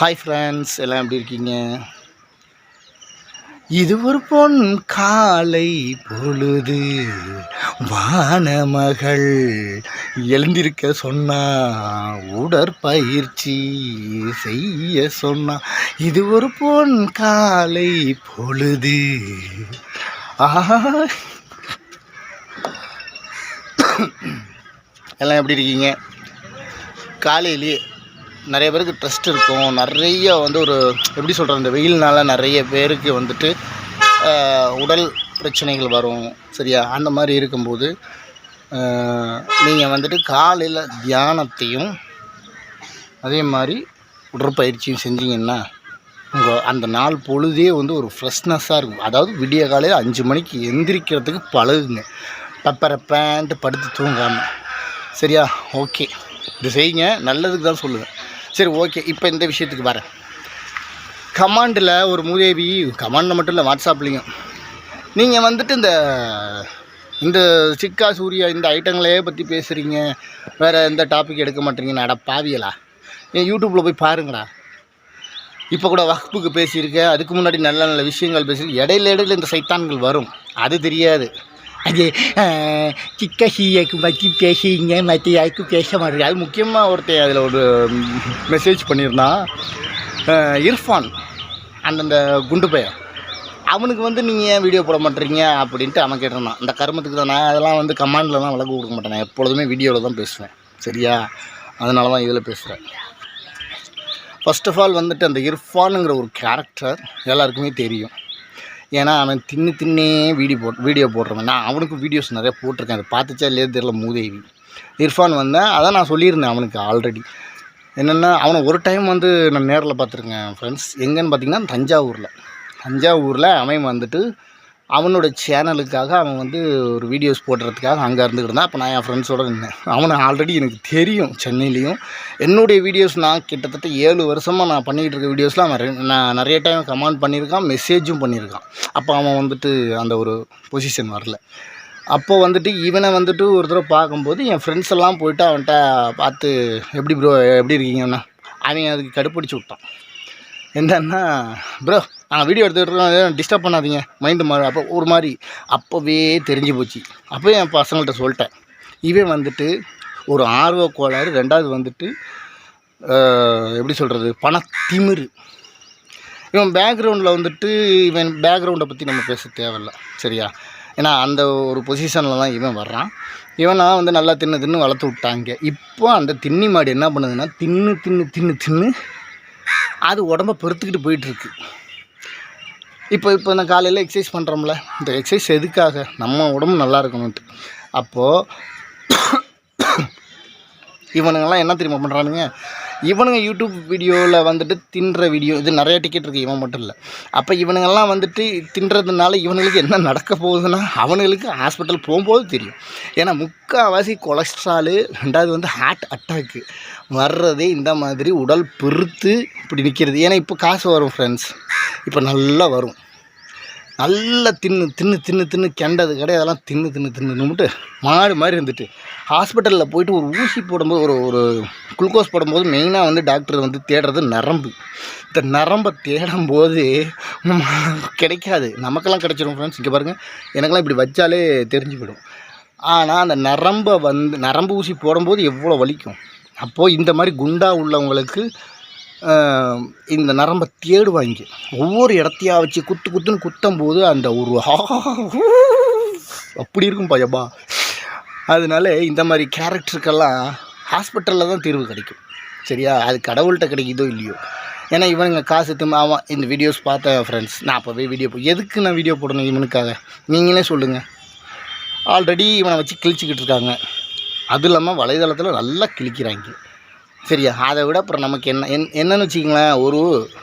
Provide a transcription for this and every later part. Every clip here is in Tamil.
ஹாய் ஃப்ரெண்ட்ஸ் எல்லாம் எப்படி இருக்கீங்க? இது ஒரு பொன் காலை பொழுது வானமகள் எழுந்திருக்க சொன்னா உடற்பயிற்சி செய்ய சொன்னா இது ஒரு பொன் காலை பொழுது. ஆஹா. எல்லாம் எப்படி இருக்கீங்க? காலையிலேயே நிறைய பேருக்கு ட்ரஸ்ட் இருக்கும். நிறைய வந்து ஒரு எப்படி சொல்கிறது இந்த வெயில்னால நிறைய பேருக்கு வந்துட்டு உடல் பிரச்சனைகள் வரும். சரியா? அந்த மாதிரி இருக்கும்போது நீங்கள் வந்துட்டு காலையில் தியானத்தையும் அதே மாதிரி உடற்பயிற்சியும் செஞ்சீங்கன்னா உங்கள் அந்த நாள் பொழுதே வந்து ஒரு ஃப்ரெஷ்னஸ்ஸாக இருக்கும். அதாவது விடிய காலையில் அஞ்சு மணிக்கு எந்திரிக்கிறதுக்கு பழகுங்க. பப்பரப்பேன்ட்டு படுத்து தூங்காமல் சரியா? ஓகே. இது செய்யுங்க. நல்லதுக்கு தான் சொல்லுவேன். சரி ஓகே இப்போ இந்த விஷயத்துக்கு வரேன் கமாண்டில் ஒரு மூதேவி கமாண்டில் மட்டும் இல்லை வாட்ஸ்அப்லேயும். நீங்கள் வந்துட்டு இந்த இந்த சிக்கா சூர்யா இந்த ஐட்டங்களையே பற்றி பேசுகிறீங்க வேறு எந்த டாபிக் எடுக்க மாட்டீங்க அட பாவியலா. நீங்கள் யூடியூப்பில் போய் பாருங்கடா. இப்போ கூட வகுப்புக்கு பேசியிருக்கேன். அதுக்கு முன்னாடி நல்ல நல்ல விஷயங்கள் பேசியிருக்கேன். இடையில இடையில இந்த சைத்தான்கள் வரும். அது தெரியாது. அது சிக்க ஹீயக்கு பற்றி பேசிங்க மற்ற யாருக்கும் பேச மாட்டேங்க அது முக்கியமாக ஒருத்தன் அதில் ஒரு மெசேஜ் பண்ணியிருந்தான் இர்ஃபான் அந்தந்த குண்டு பையன் அவனுக்கு வந்து நீங்கள் ஏன் வீடியோ போட மாட்டேறீங்க அப்படின்ட்டு அவன் கேட்டிருந்தான். இந்த கருமத்துக்கு தான் நான் அதெல்லாம் வந்து கமாண்ட்லலாம் விளக்கு கொடுக்க மாட்டேன். நான் எப்பொழுதுமே வீடியோவில் தான் பேசுவேன். சரியா? அதனால தான் இதில் பேசுகிறேன் ஃபஸ்ட் ஆஃப் ஆல் வந்துட்டு அந்த இர்ஃபானுங்கிற ஒரு கேரக்டர் எல்லாருக்குமே தெரியும். ஏன்னா அவன் தின்னு தின்னே வீடியோ போட் வீடியோ போடுறவன். நான் அவனுக்கு வீடியோஸ் நிறைய போட்டிருக்கேன். அதை பார்த்துச்சா இல்லையே தெரியல மூதேவி. இர்ஃபான் வந்தேன் அதான் நான் சொல்லியிருந்தேன் அவனுக்கு ஆல்ரெடி என்னென்னா அவனை ஒரு டைம் வந்து நான் நேரில் பார்த்துருக்கேன் ஃப்ரெண்ட்ஸ் எங்கேன்னு பார்த்தீங்கன்னா தஞ்சாவூரில். தஞ்சாவூரில் அவன் வந்துட்டு அவனோட சேனலுக்காக அவன் வந்து ஒரு வீடியோஸ் போடுறதுக்காக அங்கே இருந்துக்கிட்டு இருந்தான். அப்போ நான் என் ஃப்ரெண்ட்ஸோடு இருந்தேன் அவனை ஆல்ரெடி எனக்கு தெரியும் சென்னையிலையும். என்னுடைய வீடியோஸ் நான் கிட்டத்தட்ட ஏழு வருஷமாக நான் பண்ணிக்கிட்டு இருக்க வீடியோஸில் அவன் நான் நிறைய டைம் கமெண்ட் பண்ணியிருக்கான் மெசேஜும் பண்ணியிருக்கான். அப்போ அவன் வந்துட்டு அந்த ஒரு பொசிஷன் வரல. அப்போ வந்துட்டு இவனை வந்துட்டு ஒரு தடவை பார்க்கும்போது என் ஃப்ரெண்ட்ஸ் எல்லாம் போயிட்டு அவன்கிட்ட பார்த்து எப்படி ப்ரோ எப்படி இருக்கீங்கண்ணா? அவன் அதுக்கு கடுப்பிடிச்சு விட்டான். என்னன்னா ப்ரோ ஆனால் வீடியோ எடுத்துக்கிட்டு டிஸ்டர்ப் பண்ணாதீங்க. மைண்டு மாதிரி அப்போ ஒரு மாதிரி அப்போவே தெரிஞ்சு போச்சு. அப்போ என் பசங்கள்கிட்ட சொல்லிட்டேன். இவன் வந்துட்டு ஒரு ஆர்வ கோளாறு. ரெண்டாவது வந்துட்டு எப்படி சொல்கிறது பணத்திமிரு. இவன் பேக்ரவுண்டில் வந்துட்டு இவன் பேக்ரவுண்டை பற்றி நம்ம பேச தேவையில்ல. சரியா? ஏன்னா அந்த ஒரு பொசிஷனில் தான் இவன் வர்றான். இவனா வந்து நல்லா தின்னு தின்னு வளர்த்து விட்டாங்க. இப்போ அந்த தின்னி மாடு என்ன பண்ணுதுன்னா தின்னு தின்னு தின்னு தின்னு அது உடம்ப பெருத்துக்கிட்டு போயிட்டுருக்கு இப்போ இப்போ நான் காலையில் எக்ஸசைஸ் பண்ணுறோம்ல இந்த எக்ஸசைஸ் எதுக்காக? நம்ம உடம்பு நல்லா இருக்கணும்ட்டு. அப்போது இவனுங்கெல்லாம் என்ன தெரியுமா பண்ணுறானுங்க இவனுங்க யூடியூப் வீடியோவில் வந்துட்டு தின்ற வீடியோ இது நிறைய டிக்கெட் இருக்குது இவன் மட்டும் இல்லை. அப்போ இவனுங்கெல்லாம் வந்துட்டு தின்றதுனால இவனுங்களுக்கு என்ன நடக்க போகுதுன்னா அவனுங்களுக்கு ஹாஸ்பிட்டல் போகும்போது தெரியும். ஏன்னா முக்கால்வாசி கொலஸ்ட்ராலு ரெண்டாவது வந்து ஹார்ட் அட்டாக்கு வர்றதே இந்த மாதிரி உடல் பெருத்து இப்படி நிற்கிறது ஏன்னா இப்போ காசு வரும் ஃப்ரெண்ட்ஸ் இப்போ நல்லா வரும். நல்லா தின்னு தின்னு தின்னு தின்னு கெண்டது கிடையாது அதெல்லாம் தின்னு தின்னு தின்னுட்டு மாடு மாதிரி இருந்துட்டு. ஹாஸ்பிட்டலில் போயிட்டு ஒரு ஊசி போடும்போது ஒரு ஒரு குளுக்கோஸ் போடும்போது மெயினாக வந்து டாக்டர் வந்து தேடுறது நரம்பு. இந்த நரம்பை தேடும்போது போது கிடைக்காது. நமக்கெல்லாம் கிடைச்சிடும் ஃப்ரெண்ட்ஸ் இங்கே பாருங்கள் எனக்கெல்லாம் இப்படி வச்சாலே தெரிஞ்சு போயிடும் ஆனால் அந்த நரம்பை வந்து நரம்பு ஊசி போடும்போது எவ்வளோ வலிக்கும்? அப்போது இந்த மாதிரி குண்டா உள்ளவங்களுக்கு இந்த நரம்பை தேடுவாங்க. ஒவ்வொரு இடத்தையா வச்சு குத்து குத்துன்னு குத்தும் போது அந்த ஒரு அப்படி இருக்கும் பயப்பா அதனால இந்த மாதிரி கேரக்டருக்கெல்லாம் ஹாஸ்பிட்டலில் தான் தீர்வு கிடைக்கும். சரியா? அது கடவுள்கிட்ட கிடைக்குதோ இல்லையோ. ஏன்னா இவனுங்க காசு திரும்ப அவன் இந்த வீடியோஸ் பார்த்தேன் ஃப்ரெண்ட்ஸ் நான் அப்போவே வீடியோ போ எதுக்கு நான் வீடியோ போடணும் இவனுக்காக? நீங்களே சொல்லுங்கள் ஆல்ரெடி இவனை வச்சு கிழிச்சிக்கிட்டு இருக்காங்க. அதுவும் இல்லாமல் வலைதளத்தில் நல்லா கிழிக்கிறாங்க. சரியா அதை விட அப்புறம் நமக்கு என்ன என் என்னென்னு வச்சுக்கிங்களேன் ஒரு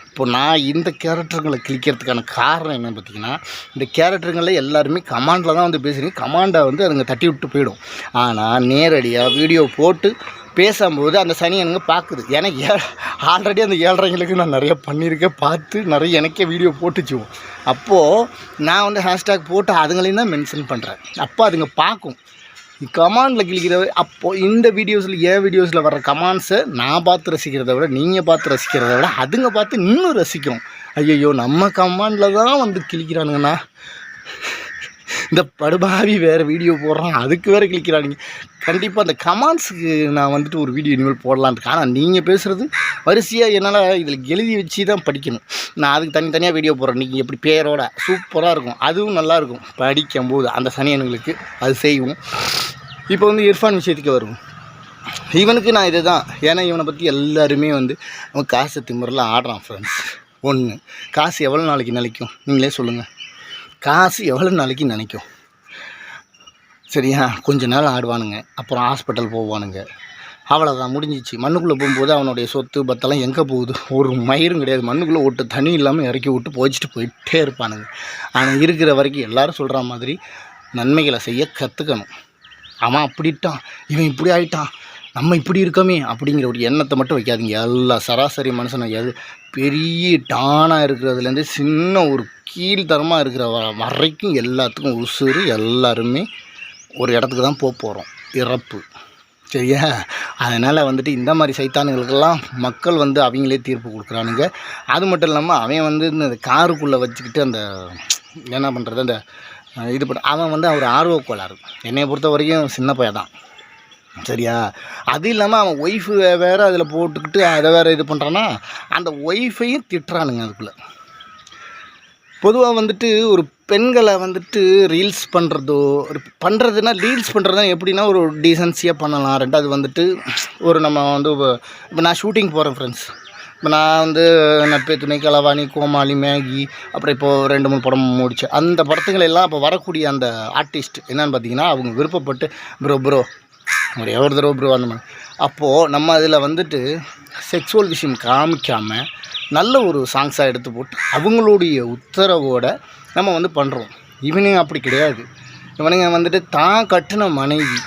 இப்போ நான் இந்த கேரக்டருங்களை கிழிக்கிறதுக்கான காரணம் என்னன்னு பார்த்தீங்கன்னா இந்த கேரக்டருங்களில் எல்லாருமே கமாண்டில் தான் வந்து பேசுகிறீங்க கமாண்டை வந்து அதுங்க தட்டி விட்டு போயிடும். ஆனால் நேரடியாக வீடியோ போட்டு பேசும்போது அந்த சனி எனக்கு பார்க்குது. எனக்கு ஏ ஆல்ரெடி அந்த ஏழ்ரைங்களுக்கு நான் நிறைய பண்ணியிருக்கேன். பார்த்து நிறைய எனக்கே வீடியோ போட்டுச்சுவோம் அப்போது நான் வந்து ஹேஷ்டேக் போட்டு அதுங்களையும் தான் மென்ஷன் பண்ணுறேன் அப்போ அதுங்க பார்க்கும். கமாண்டில் கிளிக்கிற அப்போது இந்த வீடியோஸில் ஏன் வீடியோஸில் வர்ற கமாண்ட்ஸை நான் பார்த்து ரசிக்கிறத விட நீங்கள் பார்த்து ரசிக்கிறத விட அதுங்க பார்த்து இன்னும் ரசிக்கும். ஐயையோ நம்ம கமாண்டில் தான் வந்து கிளிக்கிறானுங்கண்ணா இந்த படுபாவி வேறு வீடியோ போடுறான். அதுக்கு வேறு கிளிக்கிறானுங்க கண்டிப்பாக அந்த கமாண்ட்ஸுக்கு நான் வந்துட்டு ஒரு வீடியோ இனிமேல் போடலான்னு இருக்கேன். ஆனால் நீங்கள் பேசுகிறது வரிசையாக என்னால் இதில் எழுதி வச்சு தான் படிக்கணும். நான் அதுக்கு தனித்தனியாக வீடியோ போடுறேன். நீங்கள் எப்படி பேரோட சூப்பராக இருக்கும். அதுவும் நல்லாயிருக்கும் படிக்கும்போது அந்த சனியனுங்களுக்கு அது செய்வோம். இப்போ வந்து இர்ஃபான் விஷயத்துக்கு வருவோம். இவனுக்கு நான் இதை தான் ஏன்னா இவனை பற்றி எல்லாருமே வந்து அவன் காசு திமுறையில் ஆடுறான் ஃப்ரெண்ட்ஸ் ஒன்று காசு எவ்வளோ நாளைக்கு நிலைக்கும்? நீங்களே சொல்லுங்கள் காசு எவ்வளோ நாளைக்கு நினைக்கும்? சரியா? கொஞ்ச நாள் ஆடுவானுங்க. அப்புறம் ஹாஸ்பிட்டல் போவானுங்க. அவ்வளோதான் முடிஞ்சிச்சு. மண்ணுக்குள்ளே போகும்போது அவனுடைய சொத்து பத்தெல்லாம் எங்கே போகுது? ஒரு மயிரும் கிடையாது. மண்ணுக்குள்ளே ஒட்டு தண்ணி இல்லாமல் இறக்கி விட்டு போய்ச்சிட்டு போயிட்டே இருப்பானுங்க. ஆனால் இருக்கிற வரைக்கும் எல்லாரும் சொல்கிற மாதிரி நன்மைகளை செய்ய கற்றுக்கணும் அவன் அப்படிட்டான் இவன் இப்படி ஆயிட்டான். நம்ம இப்படி இருக்கோமே அப்படிங்கிற ஒரு எண்ணத்தை மட்டும் வைக்காதீங்க. எல்லா சராசரி மனுஷனும் எது பெரிய டானாக இருக்கிறதுலேருந்து சின்ன ஒரு கீழ்த்தரமாக இருக்கிற வ- வரைக்கும் எல்லாத்துக்கும் உசுறு எல்லாருமே ஒரு இடத்துக்கு தான் போக போகிறோம் இறப்பு. சரியா? அதனால் வந்துட்டு இந்த மாதிரி சைத்தானுங்களுக்கெல்லாம் மக்கள் வந்து அவங்களே தீர்ப்பு கொடுக்குறானுங்க. அது மட்டும் இல்லாமல் அவன் வந்து இந்த காருக்குள்ளே வச்சுக்கிட்டு அந்த என்ன பண்ணுறது அந்த இது பண்ண அவன் வந்து அவர் ஆர்வ கோளாறு என்னை பொறுத்த வரைக்கும் சின்ன பையன் தான் சரியா? அது இல்லாமல் அவன் ஒய்ஃபு வேறு அதில் போட்டுக்கிட்டு அதை வேறு இது பண்ணுறான்னா அந்த ஒய்ஃபையும் திட்டுறானுங்க அதுக்குள்ளே. பொதுவாக வந்துட்டு ஒரு பெண்களை வந்துட்டு ரீல்ஸ் பண்ணுறதோ ஒரு பண்ணுறதுனா ரீல்ஸ் பண்ணுறதுனா எப்படின்னா ஒரு டீசன்சியாக பண்ணலாம். ரெண்டாவது வந்துட்டு ஒரு நம்ம வந்து இப்போ நான் ஷூட்டிங் போகிறேன் ஃப்ரெண்ட்ஸ் இப்போ நான் வந்து நட்பே துணை கலவாணி கோமாளி மேகி அப்புறம் இப்போது ரெண்டு மூணு படம் முடிச்சு அந்த படத்துங்களெல்லாம் அப்போ இப்போ வரக்கூடிய அந்த ஆர்டிஸ்ட் என்னென்னு பார்த்தீங்கன்னா அவங்க விருப்பப்பட்டு ப்ரோ ப்ரோ ஒரு எவர் தடவை ப்ரோ அந்த மாதிரி அப்போது நம்ம அதில் வந்துட்டு செக்ஸுவல் விஷயம் காமிக்காமல் நல்ல ஒரு சாங்ஸாக எடுத்து போட்டு அவங்களுடைய உத்தரவோடு நம்ம வந்து பண்ணுறோம் இவனுங்க அப்படி கிடையாது. இவனுங்க வந்துட்டு தான் கட்டின மனைவி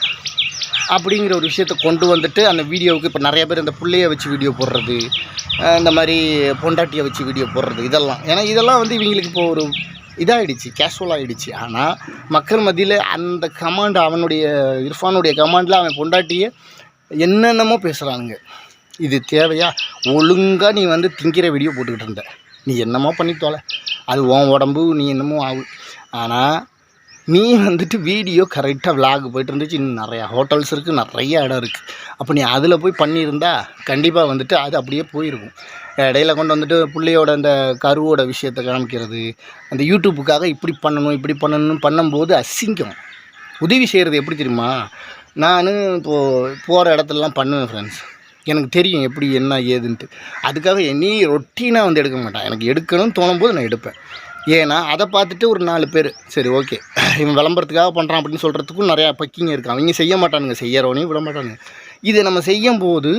அப்படிங்கிற ஒரு விஷயத்தை கொண்டு வந்துட்டு அந்த வீடியோவுக்கு இப்போ நிறைய பேர் இந்த பிள்ளைய வச்சு வீடியோ போடுறது இந்த மாதிரி பொண்டாட்டியை வச்சு வீடியோ போடுறது இதெல்லாம். ஏன்னா இதெல்லாம் வந்து இவங்களுக்கு இப்போ ஒரு இதாகிடுச்சு கேஷுவல் ஆகிடுச்சு ஆனால் மக்கள் மத்தியில் அந்த கமாண்ட் அவனுடைய இர்ஃபானுடைய கமாண்டில் அவன் பொண்டாட்டியை என்னென்னமோ பேசுகிறானுங்க இது தேவையா? ஒழுங்காக நீ வந்து திங்கிற வீடியோ போட்டுக்கிட்டு இருந்த. நீ என்னமோ பண்ணி அது உன் உடம்பு நீ என்னமோ ஆகு ஆனால் நீ வந்துட்டு வீடியோ கரெக்டாக விலாக் போயிட்டு இருந்துச்சு. இன்னும் நிறையா ஹோட்டல்ஸ் இருக்குது நிறைய இடம் இருக்குது அப்போ நீ அதில் போய் பண்ணியிருந்தா கண்டிப்பாக வந்துட்டு அது அப்படியே போயிருக்கும். இடையில கொண்டு வந்துட்டு பிள்ளையோட அந்த கருவோட விஷயத்தை காமிக்கிறது அந்த யூடியூப்புக்காக இப்படி பண்ணணும் இப்படி பண்ணணும்னு பண்ணும்போது அசிங்கம். உதவி செய்கிறது எப்படி தெரியுமா? நான் இப்போது போகிற இடத்துலலாம் பண்ணுவேன் ஃப்ரெண்ட்ஸ் எனக்கு தெரியும் எப்படி என்ன ஏதுன்ட்டு. அதுக்காக என்னி ரொட்டீனாக வந்து எடுக்க மாட்டேன். எனக்கு எடுக்கணும்னு தோணும் போது நான் எடுப்பேன். ஏன்னா அதை பார்த்துட்டு ஒரு நாலு பேர் சரி ஓகே. இவன் விளம்பரத்துக்காக பண்ணுறான் அப்படின்னு சொல்கிறதுக்கும் நிறையா பக்கிங்க இருக்குது அவங்க செய்ய மாட்டானுங்க. செய்யறவனையும் விட மாட்டானுங்க. இதை நம்ம செய்யும் போது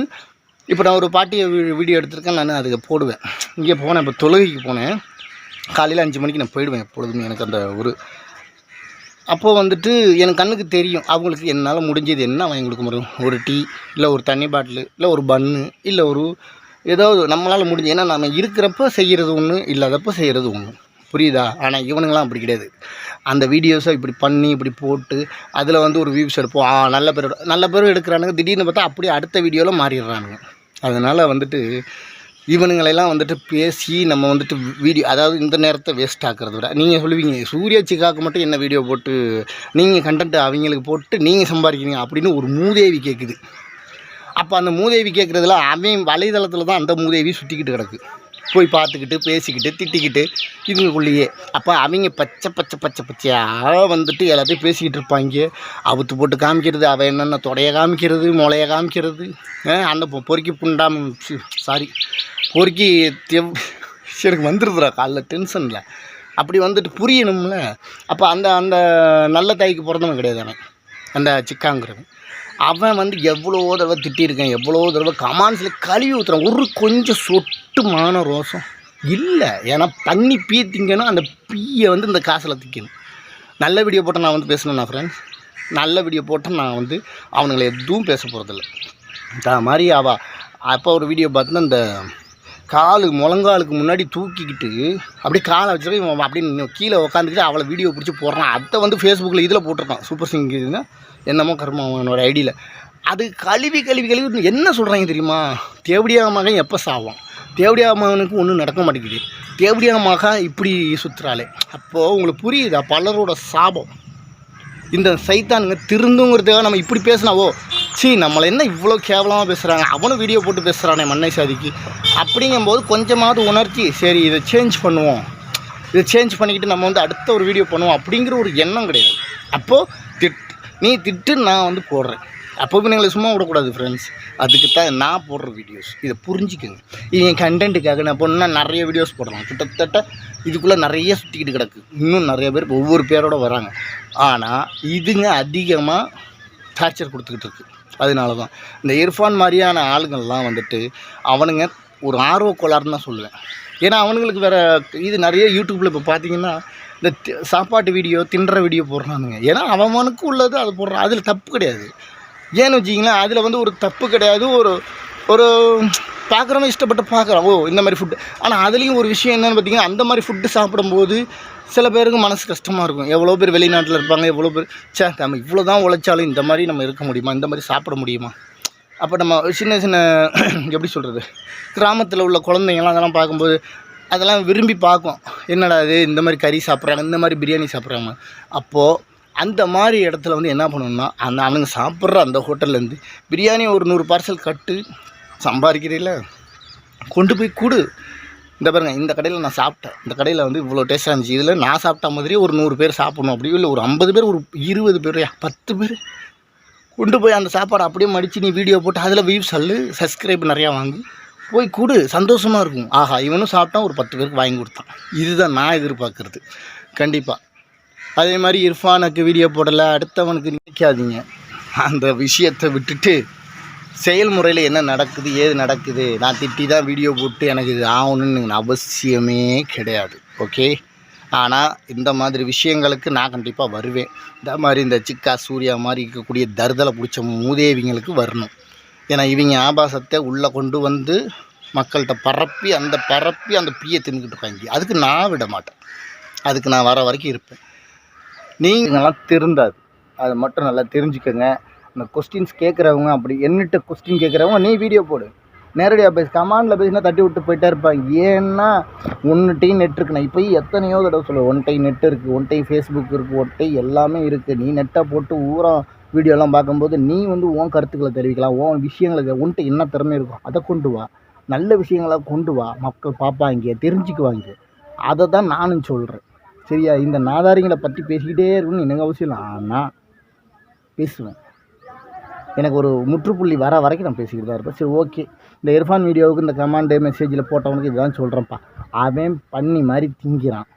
இப்போ நான் ஒரு பாட்டியை வீடியோ எடுத்திருக்கேன். நான் அதுக்கு போடுவேன். இங்கே போனேன் இப்போ தொழுகைக்கு போனேன். காலையில் அஞ்சு மணிக்கு நான் போயிடுவேன் எப்பொழுதுமே. எனக்கு அந்த ஒரு அப்போது வந்துட்டு எனக்கு கண்ணுக்கு தெரியும். அவங்களுக்கு என்னால் முடிஞ்சது என்ன வாங்கி கொடுக்க முடியும்? ஒரு டீ இல்லை ஒரு தண்ணி பாட்டிலு இல்லை ஒரு பன்னு இல்லை ஒரு ஏதாவது நம்மளால் முடிஞ்சு ஏன்னா நம்ம இருக்கிறப்போ செய்கிறது ஒன்று இல்லாதப்போ செய்கிறது ஒன்று புரியுதா? ஆனால் இவனுங்களாம் அப்படி கிடையாது. அந்த வீடியோஸை இப்படி பண்ணி இப்படி போட்டு அதில் வந்து ஒரு வியூஸ் எடுப்போம். ஆ நல்ல பேர் நல்ல பேர் எடுக்கிறானுங்க. திடீர்னு பார்த்தா அப்படியே அடுத்த வீடியோவில் மாறிடுறானுங்க. அதனால் வந்துட்டு இவனுங்களெல்லாம் வந்துட்டு பேசி நம்ம வந்துட்டு வீடியோ அதாவது இந்த நேரத்தை வேஸ்ட் ஆக்கிறத விட நீங்கள் சொல்லுவீங்க சூர்யா சிக்காக்கு மட்டும் என்ன வீடியோ போட்டு நீங்கள் கண்டென்ட் அவங்களுக்கு போட்டு நீங்கள் சம்பாதிக்கிறீங்க அப்படின்னு ஒரு மூதேவி கேட்குது அப்போ அந்த மூதேவி கேட்குறதுல அவன் வலைதளத்தில் தான் அந்த மூதேவி சுற்றிக்கிட்டு கிடக்கு. போய் பார்த்துக்கிட்டு பேசிக்கிட்டு திட்டிக்கிட்டு இதுங்களுக்குள்ளேயே அப்போ அவங்க பச்சை பச்சை பச்சை பச்சையாக வந்துட்டு எல்லாத்தையும் பேசிக்கிட்டு இருப்பாங்க. அவுத்து போட்டு காமிக்கிறது அவள் என்னென்ன தொடைய காமிக்கிறது முளைய காமிக்கிறது அந்த பொறுக்கி புண்டாம் சாரி பொறுக்கி தெவ் எனக்கு வந்துருதுடா காலைல டென்ஷனில். அப்படி வந்துட்டு புரியணும்ல. அப்போ அந்த அந்த நல்ல தாய்க்கு பிறந்தவன் கிடையாது அவன். அந்த சிக்காங்கிறவன். அவன் வந்து எவ்வளோ தடவை திட்டியிருக்கேன் எவ்வளோ தடவை கமான்ஸில் கழுவி ஊற்றுறான் ஒரு கொஞ்சம் சொட்டுமான ரோசம் இல்லை. ஏன்னா தண்ணி பீ திங்கணும் அந்த பீயை வந்து இந்த காசில் திக்கணும். நல்ல வீடியோ போட்டால் நான் வந்து பேசணும்னா ஃப்ரெண்ட்ஸ் நல்ல வீடியோ போட்டால் நான் வந்து அவனுங்களை எதுவும் பேச போகிறதில்ல அது மாதிரி அவள் அப்போ ஒரு வீடியோ பார்த்தோன்னா இந்த காலு முழங்காலுக்கு முன்னாடி தூக்கிக்கிட்டு அப்படியே காலை வச்சுட்டு இவன் அப்படியே கீழே உட்காந்துக்கிட்டு அவளை வீடியோ பிடிச்சி போடுறான். அதை வந்து ஃபேஸ்புக்கில் இதில் போட்டிருக்கான். சூப்பர் சிங் இதுன்னா என்னமோ கர்மம் என்னோடய ஐடியில் அது கழுவி கழுவி கழுவி என்ன சொல்கிறாங்க தெரியுமா? தேவடியா மகன் எப்போ சாவான்? தேவடியா மகனுக்கு ஒன்றும் நடக்க மாட்டேங்குது. தேவடியா மகன் இப்படி சுற்றுறாளே அப்போது உங்களுக்கு புரியுதா? பலரோட சாபம். இந்த சைத்தானுங்க திருந்துங்கிறதுக்காக நம்ம இப்படி பேசினாவோ சி நம்மளை என்ன இவ்வளோ கேவலமாக பேசுகிறாங்க அவனும் வீடியோ போட்டு பேசுகிறானே மண்ணை சாதிக்கு. அப்படிங்கும்போது கொஞ்சமாவது உணர்ச்சி சரி இதை சேஞ்ச் பண்ணுவோம். இதை சேஞ்ச் பண்ணிக்கிட்டு நம்ம வந்து அடுத்த ஒரு வீடியோ பண்ணுவோம் அப்படிங்கிற ஒரு எண்ணம் கிடையாது. அப்போது நீ திட்டு நான் வந்து போடுறேன். அப்போ நீங்களை சும்மா விடக்கூடாது ஃப்ரெண்ட்ஸ் அதுக்கு தான் நான் போடுற வீடியோஸ் இதை புரிஞ்சுக்கோங்க. இது என் கண்டென்ட்டுக்காக நான் பொண்ணா நிறைய வீடியோஸ் போடலாம். கிட்டத்தட்ட இதுக்குள்ளே நிறைய சுற்றிக்கிட்டு கிடக்கு. இன்னும் நிறைய பேர் ஒவ்வொரு பேரோட வராங்க. ஆனால் இதுங்க அதிகமாக டார்ச்சர் கொடுத்துக்கிட்டு இருக்குது அதனால தான் இந்த இர்ஃபான் மாதிரியான ஆளுங்கள்லாம் வந்துட்டு அவனுங்க ஒரு ஆர்வ கோளாறுன்னு தான் சொல்லுவேன். ஏன்னா அவனுங்களுக்கு வேறு இது நிறைய யூடியூப்பில் இப்போ பார்த்தீங்கன்னா இந்த சாப்பாட்டு வீடியோ தின்ற வீடியோ போடுறானுங்க. ஏன்னா அவனுக்கு உள்ளது அது போடுறான் அதில் தப்பு கிடையாது. ஏன்னு வச்சிங்களேன் அதில் வந்து ஒரு தப்பு கிடையாது ஒரு ஒரு பார்க்குறவன் இஷ்டப்பட்டு பார்க்குறான் ஓ இந்த மாதிரி ஃபுட்டு ஆனால் அதுலேயும் ஒரு விஷயம் என்னென்னு பார்த்தீங்கன்னா அந்த மாதிரி ஃபுட்டு சாப்பிடும்போது சில பேருக்கு மனசு கஷ்டமாக இருக்கும். எவ்வளோ பேர் வெளிநாட்டில் இருப்பாங்க எவ்வளோ பேர் சே நம்ம இவ்வளோ தான் உழைச்சாலும் இந்த மாதிரி நம்ம இருக்க முடியுமா? இந்த மாதிரி சாப்பிட முடியுமா? அப்போ நம்ம சின்ன சின்ன எப்படி சொல்கிறது கிராமத்தில் உள்ள குழந்தைங்கள்லாம் அதெல்லாம் பார்க்கும்போது அதெல்லாம் விரும்பி பார்க்கும். என்னடா இது இந்த மாதிரி கறி சாப்பிட்றாங்க இந்த மாதிரி பிரியாணி சாப்பிட்றாங்க. அப்போது அந்த மாதிரி இடத்துல வந்து என்ன பண்ணணும்னா அந்த அவனுங்க சாப்பிட்ற அந்த ஹோட்டல்லேருந்து பிரியாணி ஒரு நூறு பார்சல் கட்டு சம்பாதிக்கிறீங்கள கொண்டு போய் கொடு. இந்த பாருங்க இந்த கடையில் நான் சாப்பிட்டேன். இந்த கடையில் வந்து இவ்வளோ டேஸ்ட்டாக இருந்துச்சு. இதில் நான் சாப்பிட்ட மாதிரியே ஒரு நூறு பேர் சாப்பிட்ணும் அப்படி இல்லை ஒரு ஐம்பது பேர் ஒரு இருபது பேர் பத்து பேர் கொண்டு போய் அந்த சாப்பாடை அப்படியே மடித்து நீ வீடியோ போட்டு அதில் வியூஸ் அல்லு சப்ஸ்கிரைப் நிறையா வாங்கி. போய் கொடு சந்தோஷமாக இருக்கும். ஆஹா இவனும் சாப்பிட்டான் ஒரு பத்து பேருக்கு வாங்கி கொடுத்தான். இதுதான் நான் எதிர்பார்க்குறது. கண்டிப்பாக அதே மாதிரி இர்ஃபானுக்கு வீடியோ போடலை அடுத்தவனுக்கு நினைக்காதீங்க அந்த விஷயத்தை விட்டுட்டு செயல்முறையில் என்ன நடக்குது ஏது நடக்குது நான் திட்டி தான் வீடியோ போட்டு எனக்கு இது ஆகணும்னு அவசியமே கிடையாது. ஓகே ஆனால் இந்த மாதிரி விஷயங்களுக்கு நான் கண்டிப்பாக வருவேன். இந்த மாதிரி இந்த சிக்கா சூர்யா மாதிரி இருக்கக்கூடிய தருதலை பிடிச்ச மூதேவிங்களுக்கு வரணும். ஏன்னா இவங்க ஆபாசத்தை உள்ளே கொண்டு வந்து மக்கள்கிட்ட பரப்பி அந்த பரப்பி அந்த பீயை தின்னுக்கிட்டு இருக்காங்க. அதுக்கு நான் விட மாட்டேன். அதுக்கு நான் வர வரைக்கும் இருப்பேன். நீங்களாம் திருந்தாது. அதை மட்டும் நல்லா தெரிஞ்சுக்கோங்க. இந்த கொஸ்டின்ஸ் கேட்குறவங்க அப்படி என்னட்டு கொஸ்டின் கேட்குறவங்க நீ வீடியோ போடு. நேரடியாக பேசு கமாண்டில் பேசினா தட்டி விட்டு போயிட்டே இருப்பாங்க. ஏன்னா ஒன்று டை நெட் இருக்குண்ணா இப்போ எத்தனையோ தடவை சொல்ல ஒன் டை நெட் இருக்குது ஒன் டை ஃபேஸ்புக் இருக்குது ஒன் டை எல்லாமே இருக்குது நீ நெட்டை போட்டு ஊரா வீடியோலாம் பார்க்கும்போது நீ வந்து உன் கருத்துக்களை தெரிவிக்கலாம் உன் விஷயங்களுக்கு உன்ட்டு என்ன திறமை இருக்கும் அதை கொண்டு வா. நல்ல விஷயங்களை கொண்டு வா. மக்கள் பார்ப்பாங்க தெரிஞ்சுக்குவாங்க. அதை தான் நானும் சொல்கிறேன் சரியா? இந்த நாதாரிங்களை பற்றி பேசிக்கிட்டே இருக்குன்னு எனக்கு அவசியம் இல்லை. ஆனால் பேசுவேன். எனக்கு ஒரு முற்றுப்புள்ளி வர வரைக்கும் நான் பேசிக்கிட்டு தான் இருப்பேன். சரி ஓகே. இந்த இரஃபான் வீடியோவுக்கு இந்த கமாண்டு மெசேஜில் போட்டவனுக்கு இதுதான் சொல்கிறேன்ப்பா அவன் பண்ணி மாதிரி திங்கிறான்.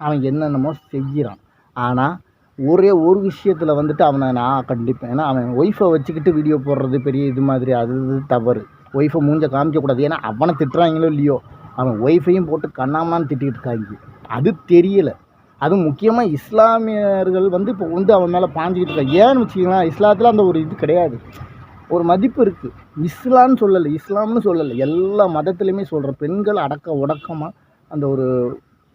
அவன் என்னென்னமோ செய்கிறான். ஆனால் ஒரே ஒரு விஷயத்தில் வந்துட்டு அவனை நான் கண்டிப்பேன். ஏன்னா அவன் ஒய்ஃபை வச்சுக்கிட்டு வீடியோ போடுறது பெரிய இது மாதிரி அது இது தவறு. ஒய்ஃபை மூஞ்ச காமிக்கக்கூடாது. ஏன்னா அவனை திட்டுறாங்களோ இல்லையோ அவன் ஒய்ஃபையும் போட்டு கண்ணாமனான்னு திட்டிகிட்டு இருக்காங்க. அது தெரியலை. அதுவும் முக்கியமாக இஸ்லாமியர்கள் வந்து இப்போ வந்து அவன் மேலே பாஞ்சிக்கிட்டு இருக்காங்க. ஏன்னு வச்சுக்கலாம் இஸ்லாத்தில் அந்த ஒரு இது கிடையாது. ஒரு மதிப்பு இருக்குது இஸ்லாம்னு சொல்லலை இஸ்லாம்னு சொல்லலை. எல்லா மதத்துலேயுமே சொல்கிற பெண்கள் அடக்க உடக்கமாக அந்த ஒரு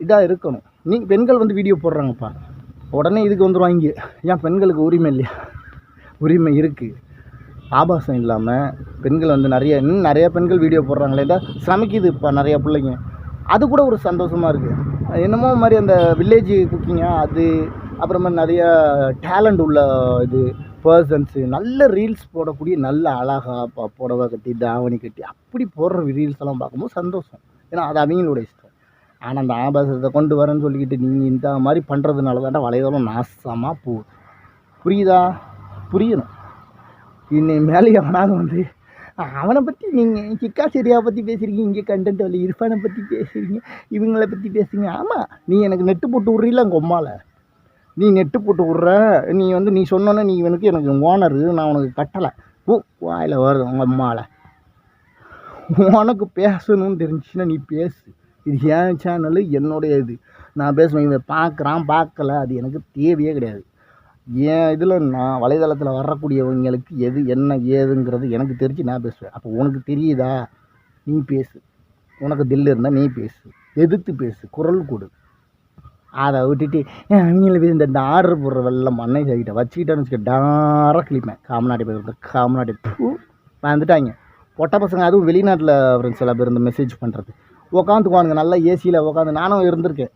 இதாக இருக்கணும். நீ பெண்கள் வந்து வீடியோ போடுறாங்கப்பா உடனே இதுக்கு வந்துடுவாங்க ஏன் பெண்களுக்கு உரிமை இல்லையா? உரிமை இருக்குது ஆபாசம் இல்லாமல் பெண்கள் வந்து நிறைய இன்னும் நிறைய பெண்கள் வீடியோ போடுறாங்களே தான் சமைக்குது இப்போ நிறையா பிள்ளைங்க. அது கூட ஒரு சந்தோஷமாக இருக்குது என்னமோ மாதிரி அந்த வில்லேஜ் குக்கிங்காக அது அப்புறமா நிறையா டேலண்ட் உள்ள இது பர்சன்ஸு நல்ல ரீல்ஸ் போடக்கூடிய நல்ல அழகாக ப புடவை கட்டி தாவணி கட்டி அப்படி போடுற ரீல்ஸ் எல்லாம் பார்க்கும்போது சந்தோஷம். ஏன்னா அது அவங்களோட இஷ்டம். ஆனால் அந்த ஆபாசத்தை கொண்டு வரேன்னு சொல்லிக்கிட்டு நீங்கள் இந்த மாதிரி பண்ணுறதுனால தான் வலைதளம் நாசமாக போகுது. புரியுதா? புரியணும். இன்னை மேலே எவனாவது வந்து அவனை பற்றி நீங்கள் கிக்கா சரியா பற்றி பேசுகிறீங்க இங்கே கண்டென்ட் வரல இர்ஃபானை பற்றி பேசுகிறீங்க இவங்கள பற்றி பேசுகிறீங்க ஆமாம் நீ எனக்கு நெட்டு போட்டு விட்றீல உங்கள் நீ நெட்டு போட்டு விட்ற. நீ வந்து நீ சொன்னோன்னே நீ இவனுக்கு எனக்கு ஓனரு நான் உனக்கு கட்டலை. ஓ வாயில் வருது உங்கள் அம்மாவில் உனக்கு பேசணும்னு தெரிஞ்சுன்னா நீ பேசு. இது என் சேனலு என்னுடைய இது. நான் பேசுவேன் இவன் பார்க்குறான் பார்க்கல அது எனக்கு தேவையே கிடையாது. என் இதில் நான் வலைதளத்தில் வரக்கூடியவங்களுக்கு எது என்ன ஏதுங்கிறது எனக்கு தெரிஞ்சு நான் பேசுவேன். அப்போ உனக்கு தெரியுதா? நீ பேசு. உனக்கு தில்லு இருந்தால் நீ பேசு. எதிர்த்து பேசு. குரல் கொடு. அதை விட்டுட்டு ஏன் அவங்கள போய் இந்த இந்த ஆர்டர் போடுற வெள்ளம் மண்ணை வச்சுக்கிட்டேன் வச்சுக்கிட்டேன்னு வச்சுக்க டாராக கிளிப்பேன் காமநாடி போய் காமநாடி பூ வந்துட்டாங்க. பொட்ட பசங்க அதுவும் வெளிநாட்டில் ஃப்ரெண்ட்ஸ் சில பேர் இந்த மெசேஜ் பண்ணுறது உக்காந்துக்குவானுங்க நல்லா ஏசியில் உட்காந்து நானும் இருந்திருக்கேன்.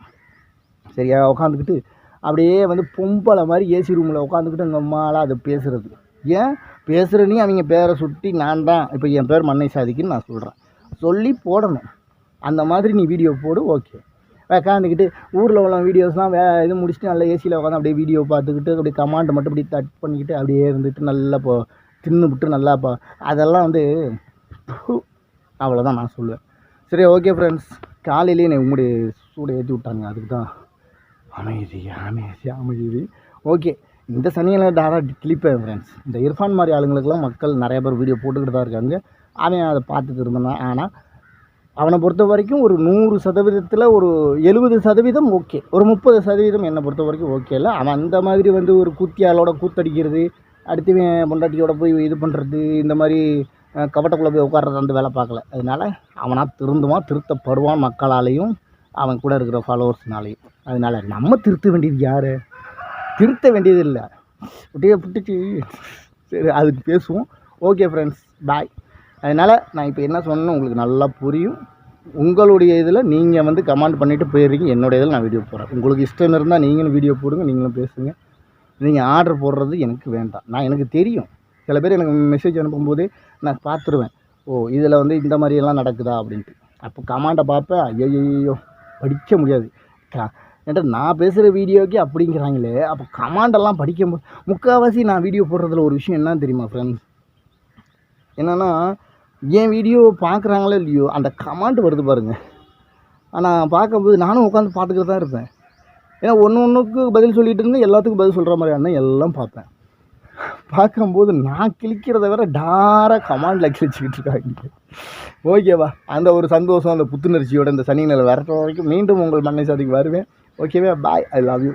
சரியா உட்காந்துக்கிட்டு அப்படியே வந்து பொம்பளை மாதிரி ஏசி ரூமில் உட்காந்துக்கிட்டு எங்கள் அம்மாலாம் அது பேசுகிறது ஏன்? பேசுகிறனே அவங்க பேரை சுட்டி நான் தான். இப்போ என் பேர் மண்ணை சாதிக்குன்னு நான் சொல்கிறேன் சொல்லி போடணும். அந்த மாதிரி நீ வீடியோ போடு ஓகே உட்காந்துக்கிட்டு ஊரில் உள்ள வீடியோஸ்லாம் வே இது முடிச்சுட்டு நல்லா ஏசியில் உட்காந்து அப்படியே வீடியோ பார்த்துக்கிட்டு அப்படியே கமாண்டை மட்டும் இப்படி தட் பண்ணிக்கிட்டு அப்படியே இருந்துட்டு நல்லா போ தின்னுபிட்டு நல்லா பா அதெல்லாம் வந்து அவ்வளோதான் நான் சொல்லுவேன். சரி ஓகே ஃப்ரெண்ட்ஸ் காலையிலேயே என்னை உங்களுடைய சூடை ஏற்றி விட்டாங்க. அதுக்கு தான் அமைதி அமைதி அமைதி. ஓகே இந்த சனியில் டாரா கிளிப்பேன் ஃப்ரெண்ட்ஸ் இந்த இர்ஃபான் மாதிரி ஆளுங்களுக்கெல்லாம் மக்கள் நிறைய பேர் வீடியோ போட்டுக்கிட்டு தான் இருக்காங்க. அவன் அதை பார்த்துட்டு இருந்தான். ஆனால் அவனை பொறுத்த வரைக்கும் ஒரு நூறு சதவீதத்தில் ஒரு எழுபது சதவீதம் ஓகே. ஒரு முப்பது சதவீதம் என்னை பொறுத்த வரைக்கும் ஓகே இல்லை. அவன் அந்த மாதிரி வந்து ஒரு கூத்தியாளோட கூத்தடிக்கிறது அடுத்தவன் பொண்டாட்டியோட போய் இது பண்ணுறது இந்த மாதிரி கவட்டக்குள்ளே போய் உட்கார்றது அந்த வேலை பார்க்கல. அதனால அவனாக திருந்துவான் திருத்தப்படுவான் மக்களாலேயும் அவன் கூட இருக்கிற ஃபாலோவர்ஸ்னாலையும் அதனால நம்ம திருத்த வேண்டியது யார்? திருத்த வேண்டியது இல்லை. அப்படியே பிடிச்சி சரி அதுக்கு பேசுவோம். ஓகே ஃப்ரெண்ட்ஸ் பாய் அதனால் நான் இப்போ என்ன சொன்னேன்னு உங்களுக்கு நல்லா புரியும். உங்களுடைய இதில் நீங்கள் வந்து கமெண்ட் பண்ணிவிட்டு போயிடுறீங்க. என்னுடைய இதில் நான் வீடியோ போடுறேன். உங்களுக்கு இஷ்டம் இருந்தால் நீங்களும் வீடியோ போடுங்க நீங்களும் பேசுங்க. நீங்கள் ஆர்டர் போடுறது எனக்கு வேண்டாம். நான் எனக்கு தெரியும். சில பேர் எனக்கு மெசேஜ் அனுப்பும்போதே நான் பார்த்துருவேன். ஓ இதில் வந்து இந்த மாதிரியெல்லாம் நடக்குதா அப்படின்ட்டு. அப்போ கமாண்டை பார்ப்பேன். ஐயோ படிக்க முடியாது. க ஏன்டா நான் பேசுகிற வீடியோக்கே அப்படிங்கிறாங்களே. அப்போ கமாண்டெல்லாம் படிக்க மு முக்கால்வாசி நான் வீடியோ போடுறதுல ஒரு விஷயம் என்னன்னு தெரியுமா ஃப்ரெண்ட்ஸ் என்னென்னா என் வீடியோ பார்க்குறாங்களோ இல்லையோ அந்த கமெண்ட் வருது பாருங்கள் ஆனால் பார்க்கும்போது நானும் உட்காந்து பார்த்துக்கிட்டு தான் இருப்பேன். ஏன்னா ஒன்று ஒன்றுக்கு பதில் சொல்லிகிட்டு இருந்தேன் எல்லாத்துக்கும் பதில் சொல்கிற மாதிரி எல்லாம் பார்ப்பேன். பார்க்கும்போது நான் கிழிக்கிறத விட டாராக கமாண்டில் கிழிச்சிக்கிட்டு இருக்காங்க. ஓகேவா அந்த ஒரு சந்தோஷம் அந்த புத்துணர்ச்சியோட இந்த சனி நிலை வரட்ட வரைக்கும் மீண்டும் உங்கள் மண்ணை சாதிக்கு வருவேன். ஓகேவா பாய் ஐ லவ் யூ